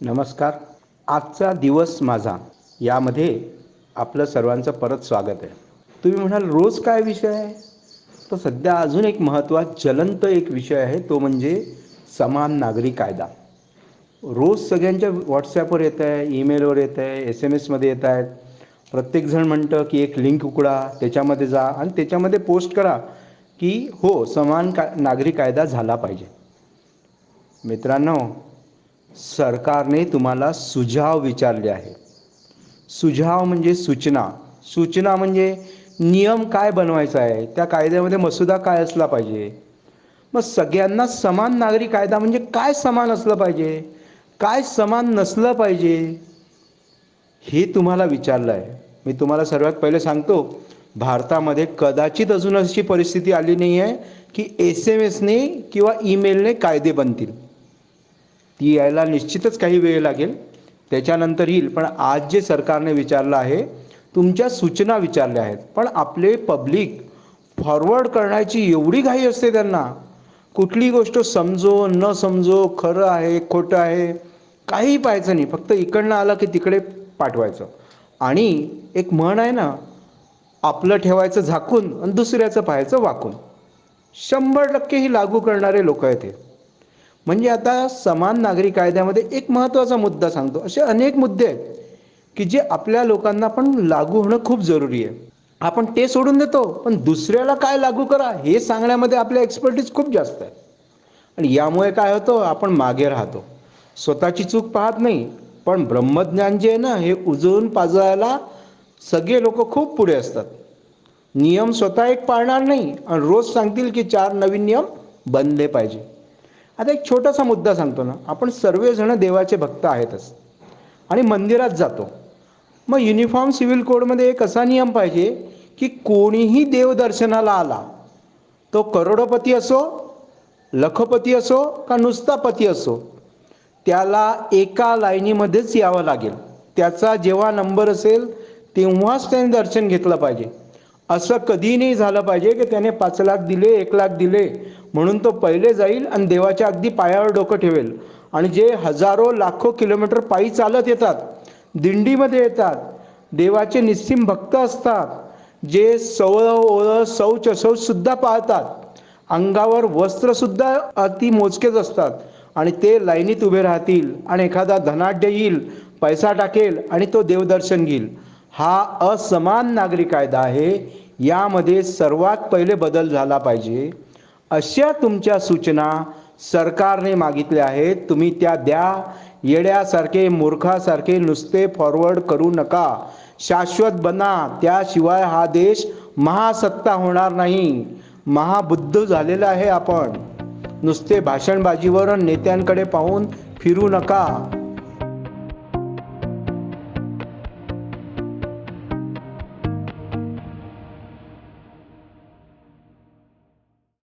नमस्कार. आजचा दिवस माझा. यामध्ये आपलं सर्वांचं परत स्वागत आहे. तुम्ही म्हणाल रोज काय विषय आहे? तर सध्या अजून एक महत्त्वाचा ज्वलंत एक विषय आहे. तो म्हणजे समान नागरी कायदा. रोज सगळ्यांच्या व्हॉट्सॲपवर येत आहे ईमेलवर येत आहे एस एम एसमध्ये येत आहेत. प्रत्येकजण म्हणतं की एक लिंक उकडा त्याच्यामध्ये जा आणि त्याच्यामध्ये पोस्ट करा की हो समान का नागरी कायदा झाला पाहिजे. मित्रांनो सरकारने तुम्हाला सुझाव विचारले आहे सुझाव म्हणजे सूचना. सूचना म्हणजे नियम काय बनवायचा आहे? त्या कायद्यामध्ये मसुदा काय असला पाहिजे? मग सगळ्यांना समान नागरी कायदा म्हणजे काय समान असलं पाहिजे? काय समान नसलं पाहिजे? हे तुम्हाला विचारलं आहे. मी तुम्हाला सर्वात पहिले सांगतो भारतामध्ये कदाचित अजून अशी परिस्थिती आली नाही आहे की एस एम एसने किंवा ईमेलने कायदे बनतील. ती यायला निश्चितच काही वेळ लागेल. त्याच्यानंतर येईल पण आज जे सरकारने विचारलं आहे तुमच्या सूचना विचारल्या आहेत. पण आपले पब्लिक फॉरवर्ड करण्याची एवढी घाई असते त्यांना. कुठली गोष्ट समजो न समजो खरं आहे खोटं आहे काही पाहायचं नाही. फक्त इकडनं आलं की तिकडे पाठवायचं. आणि एक म्हण आहे ना आपलं ठेवायचं झाकून आणि दुसऱ्याचं पाहायचं वाकून. शंभर टक्के ही लागू करणारे लोक आहेत हे. म्हणजे आता समान नागरी कायद्यामध्ये एक महत्त्वाचा मुद्दा सांगतो. असे अनेक मुद्दे आहेत की जे आपल्या लोकांना पण लागू होणं खूप जरुरी आहे. आपण ते सोडून देतो पण दुसऱ्याला काय लागू करा हे सांगण्यामध्ये आपल्या एक्सपर्टीज खूप जास्त आहे. आणि यामुळे काय होतं आपण मागे राहतो. स्वतःची चूक पाहत नाही पण ब्रह्मज्ञान जे आहे ना हे उजळून पाजवायला सगळे लोक खूप पुढे असतात. नियम स्वतः एक पाळणार नाही आणि रोज सांगतील की चार नवीन नियम बनले पाहिजे. आता एक छोटासा मुद्दा सांगतो ना. आपण सर्वजण देवाचे भक्त आहेतच. आणि मंदिरात जातो. मग युनिफॉर्म सिव्हिल कोडमध्ये एक असा नियम पाहिजे की कोणीही देवदर्शनाला आला तो करोडोपती असो लखपती असो का नुसता पती असो त्याला एका लाईनीमध्येच यावं लागेल. त्याचा जेव्हा नंबर असेल तेव्हाच त्याने दर्शन घेतलं पाहिजे. असं कधी नाही झालं पाहिजे की त्याने पाच लाख दिले एक लाख दिले. म्हणून तो पहिले जाईल आणि देवाच्या अगदी पायावर डोकं ठेवेल. आणि जे हजारो लाखो किलोमीटर पायी चालत येतात दिंडीमध्ये येतात देवाचे निस्सीम भक्त असतात जे सवळ ओळ शौच असौचसुद्धा पाळतात. अंगावर वस्त्रसुद्धा अति मोजकेच असतात. आणि ते लाईनीत उभे राहतील आणि एखादा धनाढ्य येईल पैसा टाकेल आणि तो देवदर्शन घेईल. हा असमान नागरी कायदा आहे. यामध्ये सर्वात पहिले बदल झाला पाहिजे. अशा तुमच्या सूचना सरकारने मागितल्या आहेत. तुम्ही त्या द्या. येड्यासारखे मूर्खासारखे नुसते फॉरवर्ड करू नका. शाश्वत बना. त्याशिवाय हा देश महासत्ता होणार नाही. महाबुद्ध झालेला आहे आपण. नुसते भाषणबाजीवर नेत्यांकडे पाहून फिरू नका.